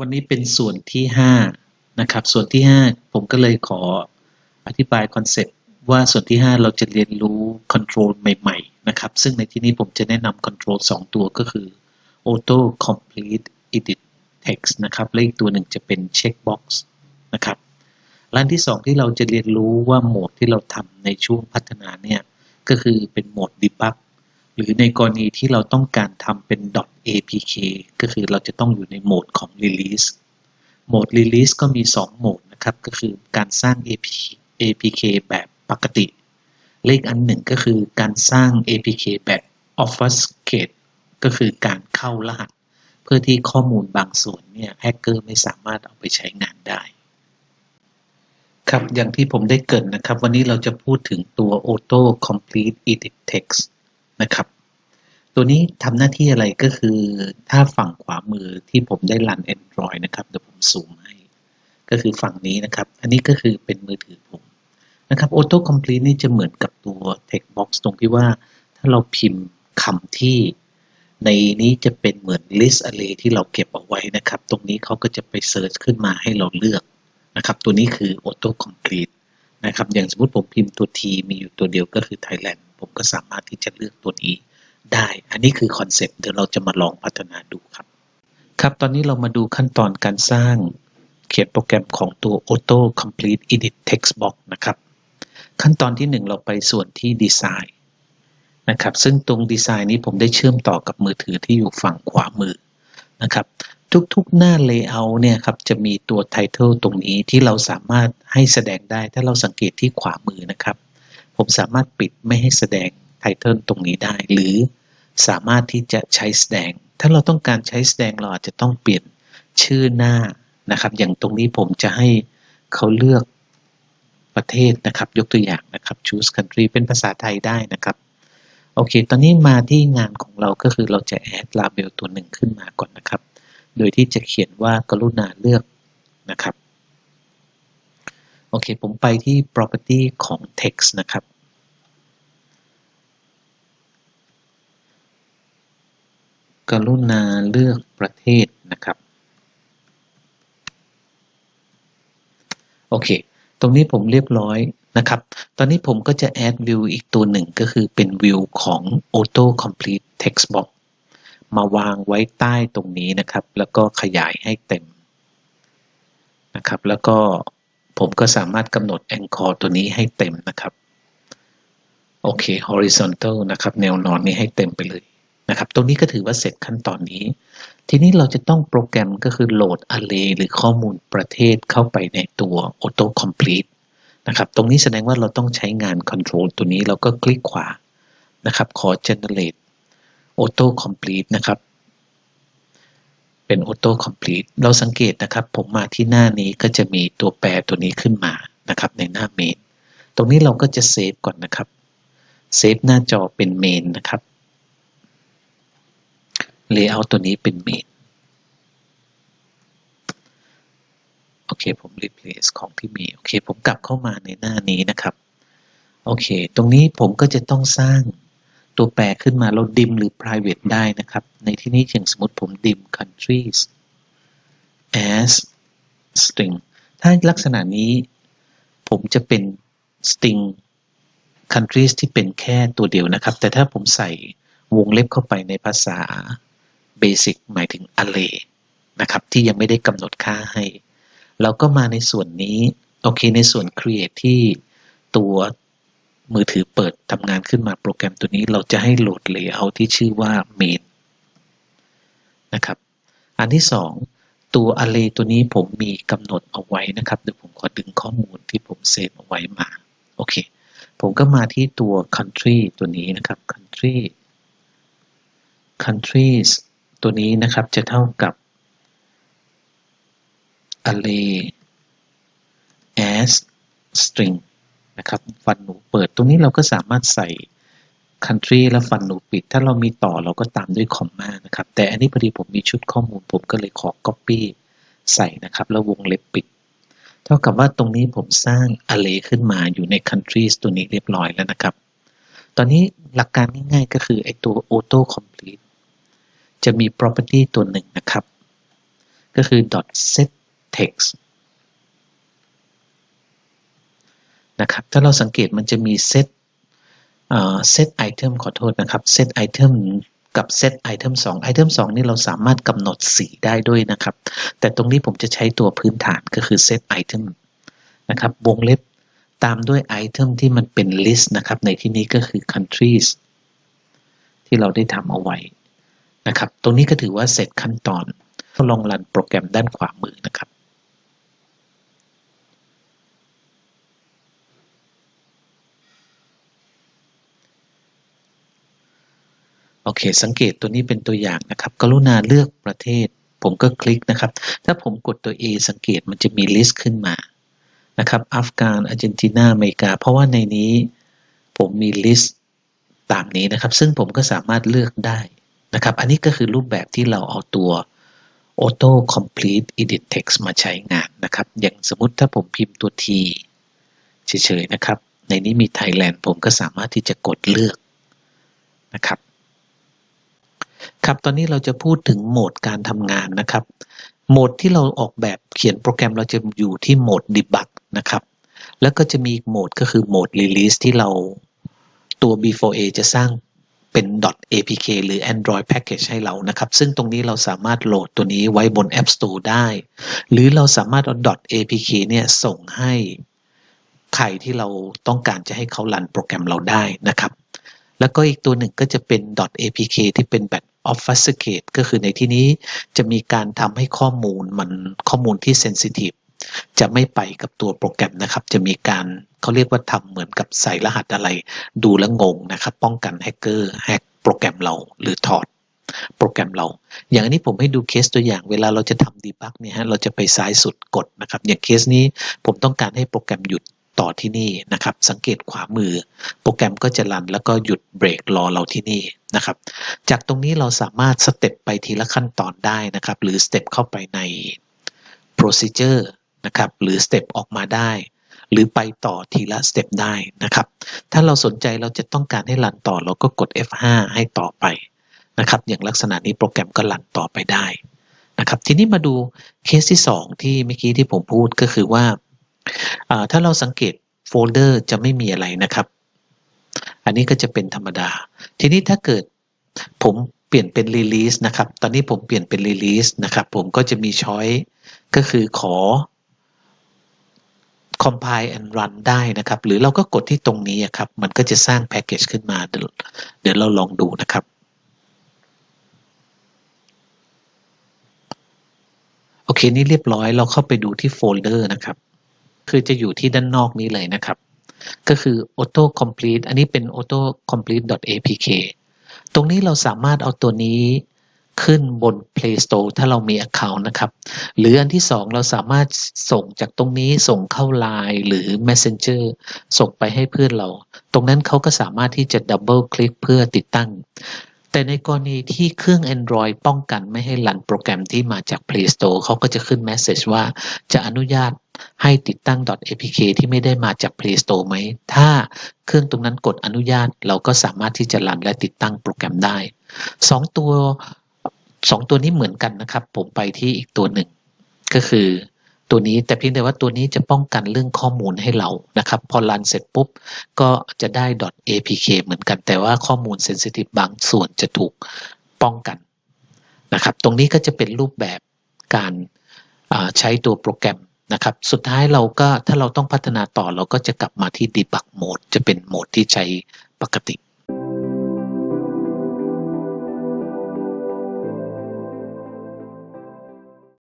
วันนี้เป็นส่วนที่ 5 นะครับ ส่วนที่ 5 ผมก็เลยขออธิบายคอนเซปต์ว่าส่วนที่ 5 เราจะเรียนรู้คอนโทรลใหม่ๆ นะครับ ซึ่งในที่นี้ผมจะแนะนำคอนโทรล2 ตัวก็คือ Auto Complete Edit Text นะครับและอีกตัวหนึ่งจะเป็น Checkbox นะครับและอันที่ 2 ที่เราจะเรียนรู้ว่าโหมดที่เราทำในช่วงพัฒนาเนี่ย ก็คือเป็นโหมด Debug หรือในกรณีที่เราต้องการทำเป็น .apk ก็คือเราจะต้องอยู่ในโหมดของ release โหมด release ก็มี 2 โหมดนะครับ ก็คือการสร้าง apk แบบปกติ เลขอันหนึ่งก็คือการสร้าง apk แบบ obfuscate ก็คือการเข้ารหัส เพื่อที่ข้อมูลบางส่วนเนี่ยแฮกเกอร์ไม่สามารถเอาไปใช้งานได้ครับอย่างที่ผมได้เกรินนะครับ วันนี้เราจะพูดถึงตัว auto complete edit text นะครับ ตัวนี้ทำหน้าที่อะไรก็คือถ้าฝั่งขวามือที่ผมได้รัน Android นะครับเดี๋ยวผมซูมให้ก็คือฝั่งนี้นะครับ อันนี้ก็คือเป็นมือถือผมนะครับ Auto Complete นี่จะเหมือนกับตัว Text Box ตรงที่ว่าถ้าเราพิมพ์คำที่ในนี้จะเป็นเหมือน list array ที่เราเก็บเอาไว้นะครับ ตรงนี้เขาก็จะไป search ขึ้นมาให้เราเลือกนะครับ ตัวนี้คือ Auto Complete นะครับ อย่างสมมติผมพิมพ์ตัว T มีอยู่ตัวเดียวก็คือ Thailand ผมก็สามารถที่จะเลือกตัวนี้ได้ อันนี้คือคอนเซ็ปต์เดี๋ยวเราจะมาลองพัฒนาดูครับ ครับ ตอนนี้เรามาดูขั้นตอนการสร้างเขียนโปรแกรมของตัว Auto Complete Edit Text Box นะครับ ขั้นตอนที่ 1 เราไปส่วนที่ดีไซน์นะครับ ซึ่งตรงดีไซน์นี้ผมได้เชื่อมต่อกับมือถือที่อยู่ฝั่งขวามือนะครับทุกๆหน้า Layout เนี่ยครับจะมีตัว Title ตรงนี้ที่เราสามารถให้แสดงได้ถ้าเราสังเกตที่ขวามือนะครับ ผมสามารถปิดไม่ให้แสดง Title ตรงนี้ได้ หรือสามารถที่จะใช้แสดง ถ้าเราต้องการใช้แสดงเราอาจจะต้องเปลี่ยนชื่อหน้านะครับ อย่างตรงนี้ผมจะให้เขาเลือกประเทศนะครับ ยกตัวอย่างนะครับ choose country เป็นภาษาไทยได้นะครับ โอเค ตอนนี้มาที่งานของเราก็คือเราจะ add label ตัวหนึ่งขึ้นมาก่อนนะครับ โดยที่จะเขียนว่ากรุณาเลือกนะครับ โอเค ผมไปที่ property ของ text นะครับ กรุณาเลือกประเทศนะครับ โอเค ตรงนี้ผมเรียบร้อยนะครับ ตอนนี้ผมก็จะ add view อีกตัวหนึ่งก็คือเป็น view ของ auto complete text box มาวางไว้ใต้ตรงนี้นะครับ แล้วก็ขยายให้เต็มนะครับ แล้วก็ผมก็สามารถกำหนด anchor ตัวนี้ให้เต็มนะครับ โอเค horizontal นะครับ แนวนอนนี้ให้เต็มไปเลย นะครับ ตรงนี้ก็ถือว่าเสร็จขั้นตอนนี้ ทีนี้เราจะต้องโปรแกรมก็คือโหลด array หรือข้อมูลประเทศเข้าไปในตัว auto complete นะครับ ตรงนี้แสดงว่าเราต้องใช้งาน control ตัวนี้เราก็คลิกขวา นะครับ ขอ generate auto complete นะครับ เป็น auto complete เราสังเกตนะครับ ผมมาที่หน้านี้ก็จะมีตัวแปรตัวนี้ขึ้นมา นะครับ ในหน้า main ตรงนี้เราก็จะเซฟก่อนนะครับ เซฟหน้าจอเป็น main นะครับ layout ตัวนี้เป็น main โอเค ผม replace ของที่มี โอเค ผมกลับเข้ามาในหน้านี้นะครับ โอเค ตรงนี้ผมก็จะต้องสร้างตัวแปรขึ้นมาเราดิมหรือ private ได้นะครับ ในที่นี้อย่างสมมติผมดิม countries as string ถ้าลักษณะนี้ผมจะเป็น string countries ที่เป็นแค่ตัวเดียวนะครับ แต่ถ้าผมใส่วงเล็บเข้าไปในภาษา basic หมายถึง array นะครับ ที่ยังไม่ได้กำหนดค่าให้ เราก็มาในส่วนนี้ โอเค ในส่วน create ที่ตัวมือถือเปิดทำงานขึ้นมาโปรแกรมตัวนี้เราจะให้โหลด layout ที่ชื่อว่า main นะครับ อันที่สองตัว array ตัวนี้ผมมีกำหนดเอาไว้นะครับ เดี๋ยวผมขอดึงข้อมูลที่ผมเซฟเอาไว้มา โอเค ผมก็มาที่ตัว country ตัวนี้นะครับ country countries ตัวนี้นะครับจะเท่ากับ array as string นะครับ ฟันหนูเปิด ตรงนี้เราก็สามารถใส่ country และฟันหนูปิด ถ้าเรามีต่อเราก็ตามด้วยคอมมานะครับ แต่อันนี้พอดีผมมีชุดข้อมูล ผมก็เลยขอ copy ใส่นะครับ แล้ววงเล็บปิด เท่ากับว่าตรงนี้ผมสร้าง array ขึ้นมาอยู่ใน countries ตัวนี้เรียบร้อยแล้วนะครับ ตอนนี้หลักการง่ายๆก็คือไอตัว auto complete จะมี property ตัวหนึ่งนะครับ ก็คือ set text นะครับ ถ้าเราสังเกตมันจะมี set set item ขอโทษนะครับ set item กับ set item 2 item 2 นี่เราสามารถกำหนดสีได้ด้วยนะครับ แต่ตรงนี้ผมจะใช้ตัวพื้นฐานก็คือ set item นะครับ วงเล็บตามด้วย item ที่มันเป็น list นะครับ ในที่นี้ก็คือ countries ที่เราได้ทำเอาไว้ นะครับ ตรงนี้ก็ถือว่าเสร็จขั้นตอน ลองรันโปรแกรมด้านขวามือนะครับ โอเค สังเกตตัวนี้เป็นตัวอย่างนะครับ กรุณาเลือกประเทศ ผมก็คลิกนะครับ ถ้าผมกดตัว A สังเกตมันจะมีลิสต์ขึ้นมา นะครับ อัฟกานอาร์เจนตินาอเมริกา เพราะว่าในนี้ผมมีลิสต์ตามนี้นะครับ ซึ่งผมก็สามารถเลือกได้ นะครับ อันนี้ก็คือรูปแบบที่เราเอาตัว Auto Complete Edit Text มาใช้งานนะครับ อย่างสมมติถ้าผมพิมพ์ตัว T เฉยๆนะครับ ในนี้มี Thailand ผมก็สามารถที่จะกดเลือกนะครับ ครับ ตอนนี้เราจะพูดถึงโหมดการทำงานนะครับ โหมดที่เราออกแบบเขียนโปรแกรมเราจะอยู่ที่โหมด Debug นะครับ แล้วก็จะมีอีกโหมดก็คือโหมด Release ที่เราตัว B4A จะสร้าง เป็น .apk หรือ Android Package ให้เรานะครับ ซึ่งตรงนี้เราสามารถโหลดตัวนี้ไว้บน App Store ได้ หรือเราสามารถเอา .apk เนี่ยส่งให้ใครที่เราต้องการจะให้เขารันโปรแกรมเราได้นะครับ แล้วก็อีกตัวหนึ่งก็จะเป็น .apk ที่เป็นแบบ obfuscate ก็คือในที่นี้จะมีการทำให้ข้อมูลมันข้อมูลที่ sensitive จะไม่ไปกับตัวโปรแกรมนะครับ จะมีการเขาเรียกว่าทำเหมือนกับใส่รหัสอะไร ดูแลงงนะครับ ป้องกันแฮกเกอร์แฮกโปรแกรมเราหรือถอดโปรแกรมเรา อย่างนนี้ผมให้ดูเคสตัวอย่าง เวลาเราจะทำดีบักเนี่ยฮะเราจะไปซ้ายสุดกดนะครับ อย่างเคสนี้ผมต้องการให้โปรแกรมหยุดต่อที่นี่นะครับ สังเกตขวามือ โปรแกรมก็จะรันแล้วก็หยุดเบรกรอเราที่นี่นะครับ จากตรงนี้เราสามารถสเต็ปไปทีละขั้นตอนได้นะครับ หรือสเต็ปเข้าไปใน procedure นะครับหรือสเต็ปออกมาได้ หรือไปต่อทีละสเต็ปได้นะครับถ้าเราสนใจเราจะต้องการให้รันต่อเราก็กด F5 ให้ต่อไปนะครับอย่างลักษณะนี้โปรแกรมก็รันต่อไปได้นะครับทีนี้มาดูเคสที่ 2 ที่เมื่อกี้ที่ผมพูดก็คือว่าถ้าเราสังเกตโฟลเดอร์จะไม่มีอะไรนะครับ อันนี้ก็จะเป็นธรรมดา ทีนี้ถ้าเกิดผมเปลี่ยนเป็น release นะครับ ตอนนี้ผมเปลี่ยนเป็น release นะครับ ผมก็จะมีช้อยก็คือขอ compile and run ได้นะครับ หรือเราก็กดที่ตรงนี้ครับ มันก็จะสร้างแพ็กเกจขึ้นมา เดี๋ยวเราลองดูนะครับ โอเค นี่เรียบร้อย เราเข้าไปดูที่โฟลเดอร์นะครับ คือจะอยู่ที่ด้านนอกนี้เลยนะครับ ก็คือ auto complete อันนี้เป็น auto complete apk ตรงนี้เราสามารถเอาตัวนี้ ขึ้นบน Play Store ถ้าเรามี Account นะครับ หรืออันที่สองเราสามารถส่งจากตรงนี้ส่งเข้า Line หรือ Messenger ส่งไปให้เพื่อนเรา ตรงนั้นเขาก็สามารถที่จะดับเบิลคลิกเพื่อติดตั้ง แต่ในกรณีที่เครื่อง Android ป้องกันไม่ให้รันโปรแกรมที่มาจาก Play Store เขาก็จะขึ้น Message ว่าจะอนุญาตให้ติดตั้ง .apk ที่ไม่ได้มาจาก Play Store ไหม ถ้าเครื่องตรงนั้นกดอนุญาต เราก็สามารถที่จะรันและติดตั้งโปรแกรมได้ 2 ตัว สองตัวนี้เหมือนกันนะครับ ผมไปที่อีกตัวหนึ่ง ก็คือตัวนี้แต่เพียงแต่ว่าตัวนี้จะป้องกันเรื่องข้อมูลให้เรานะครับ พอรันเสร็จปุ๊บ ก็จะได้ .apk เหมือนกัน แต่ว่าข้อมูล sensitive บางส่วนจะถูกป้องกันนะครับ ตรงนี้ก็จะเป็นรูปแบบการใช้ตัวโปรแกรมนะครับ สุดท้ายเราก็ถ้าเราต้องพัฒนาต่อเราก็จะกลับมาที่ debug mode จะเป็นโหมดที่ใช้ปกติ